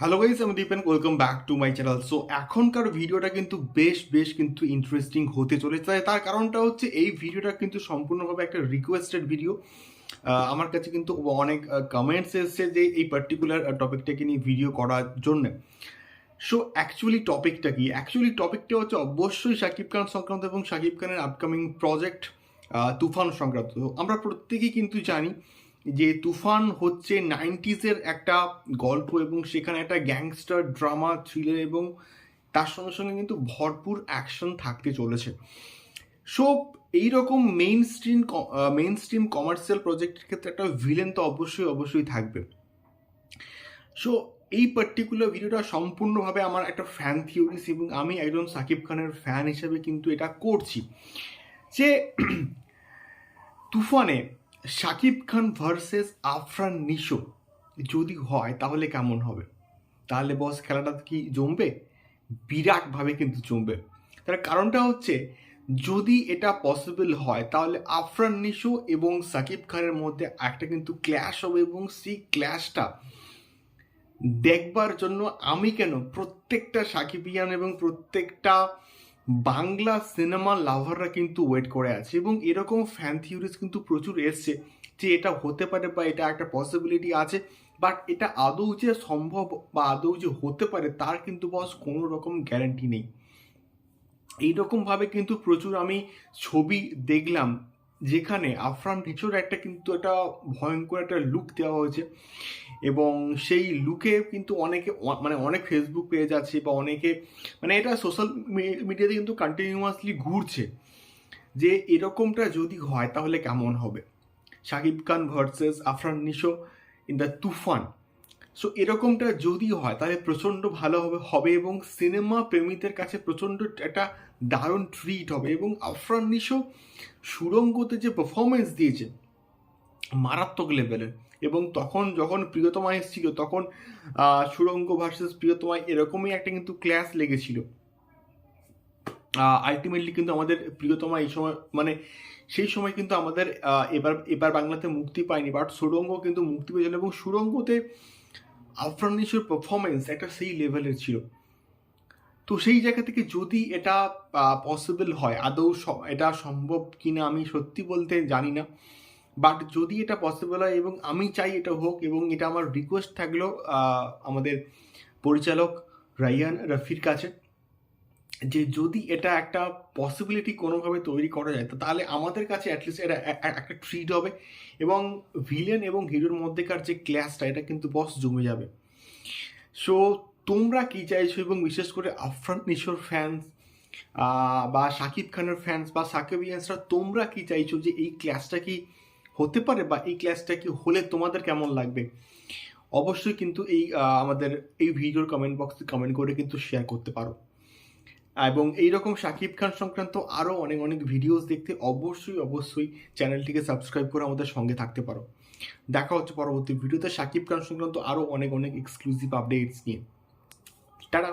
Hello guys আমি Dipen welcome back to my channel so এখনকার ভিডিওটা কিন্তু বেশ বেশ কিন্তু ইন্টারেস্টিং হতে চলেছে। তার কারণটা হচ্ছে এই ভিডিওটা কিন্তু সম্পূর্ণভাবে একটা রিকোয়েস্টেড ভিডিও আমার কাছে কিন্তু অনেক কমেন্টস এসছে যে এই পার্টিকুলার টপিকটাকে নিয়ে ভিডিও করার জন্য। সো অ্যাকচুয়ালি টপিকটা কি? অ্যাকচুয়ালি টপিকটা হচ্ছে অবশ্যই শাকিব খান সংক্রান্ত এবং শাকিব খানের আপকামিং প্রজেক্ট তুফান সংক্রান্ত। আমরা প্রত্যেকেই কিন্তু জানি যে তুফান হচ্ছে নাইনটিজের একটা গল্প এবং সেখানে একটা গ্যাংস্টার ড্রামা, থ্রিলার এবং তার সঙ্গে সঙ্গে কিন্তু ভরপুর অ্যাকশন থাকতে চলেছে। সো, এইরকম mainstream mainstream commercial প্রজেক্টের ক্ষেত্রে একটা ভিলেন তো অবশ্যই অবশ্যই থাকবে। সো, এই পার্টিকুলার ভিডিওটা সম্পূর্ণভাবে আমার একটা ফ্যান থিওরিস এবং আমি একজন সাকিব খানের ফ্যান হিসেবে কিন্তু এটা করছি। যে, তুফানে শাকিব খান ভার্সেস আফরান নিশো। যদি হয়, তাহলে কেমন হবে? তাহলে বস খেলাটা কি জমবে? বিরাটভাবে কিন্তু জমবে। তার কারণটা হচ্ছে, যদি এটা পসিবল হয়, তাহলে আফরান নিশো এবং সাকিব খানের মধ্যে একটা কিন্তু ক্ল্যাশ হবে এবং সেই ক্ল্যাশটা দেখবার জন্য আমি কেন প্রত্যেকটা সাকিবিয়ান এবং প্রত্যেকটা বাংলা সিনেমা লাভাররা কিন্তু ওয়েট করে আছে এবং এরকম ফ্যান থিওরিজ কিন্তু প্রচুর এসছে যে এটা হতে পারে বা এটা একটা পসিবিলিটি আছে বাট এটা আদৌ যে সম্ভব বা আদৌ যে হতে পারে তার কিন্তু বস কোনো রকম গ্যারান্টি নেই। এইরকমভাবে কিন্তু প্রচুর আমি ছবি দেখলাম যেখানে আফরান নিচোর একটা কিন্তু একটা ভয়ঙ্কর একটা লুক দেওয়া হয়েছে এবং সেই লুকে কিন্তু অনেকে মানে অনেক ফেসবুক পেজ আছে বা অনেকে মানে এটা সোশ্যাল মিডিয়াতে কিন্তু কন্টিনিউয়াসলি ঘুরছে যে এরকমটা যদি হয় তাহলে কেমন হবে? Shakib Khan versus Afran Nisho in the Tufan. So এরকমটা যদি হয়, তাহলে প্রচণ্ড ভালো হবে হবে এবং সিনেমা প্রেমীদের কাছে প্রচণ্ড একটা দারুণ ট্রিট হবে এবং আফরান নিশো সুরঙ্গতে যে পারফরমেন্স দিয়েছে, মারাত্মক লেভেলের এবং তখন যখন প্রিয়তমা এসেছিল, তখন সুরঙ্গ ভার্সেস প্রিয়তমা এরকমই একটা কিন্তু ক্লাস লেগেছিল। আলটিমেটলি কিন্তু আমাদের প্রিয়তমা এই সময় মানে সেই সময় কিন্তু আমাদের এবার এবার বাংলাতে মুক্তি পায়নি বাট সুরঙ্গ কিন্তু মুক্তি পেয়েছিল এবং সুরঙ্গতে আফরান নিশোর পারফরমেন্স একটা সেই লেভেলের ছিল। তো সেই জায়গা থেকে যদি এটা পসিবল হয়, আদৌ এটা সম্ভব কি না আমি সত্যি বলতে জানি না। বাট যদি এটা পসিবল হয় এবং আমি চাই এটা হোক এবং এটা আমার রিকোয়েস্ট থাকল আমাদের পরিচালক রাইয়ান রফির কাছে যে যদি এটা একটা পসিবিলিটি কোনোভাবে তৈরি করা যায়, তো তাহলে আমাদের কাছে অ্যাটলিস্ট এটা একটা ট্রিট হবে। এবং ভিলেন এবং হিরোর মধ্যেকার যে ক্ল্যাশটা এটা কিন্তু বস জমে যাবে। সো তোমরা কি চাইছো? এবং বিশেষ করে আফরান নিশোর ফ্যান্স বা শাকিব খানের ফ্যান্স বা সাকিবিয়ান্সরা তোমরা কি চাইছো যে এই ক্লাসটা কি হতে পারে, বা এই ক্লাসটা কি হলে তোমাদের কেমন লাগবে? অবশ্যই কিন্তু এই আমাদের এই ভিডিওর কমেন্ট বক্সে কমেন্ট করে কিন্তু শেয়ার করতে পারো। এবং এইরকম শাকিব খান সংক্রান্ত আরও অনেক অনেক ভিডিওস দেখতে অবশ্যই অবশ্যই চ্যানেলটিকে সাবস্ক্রাইব করে আমাদের সঙ্গে থাকতে পারো। দেখা হচ্ছে পরবর্তী ভিডিওতে শাকিব খান সংক্রান্ত আরও অনেক অনেক এক্সক্লুসিভ আপডেটস নিয়ে। টাটা!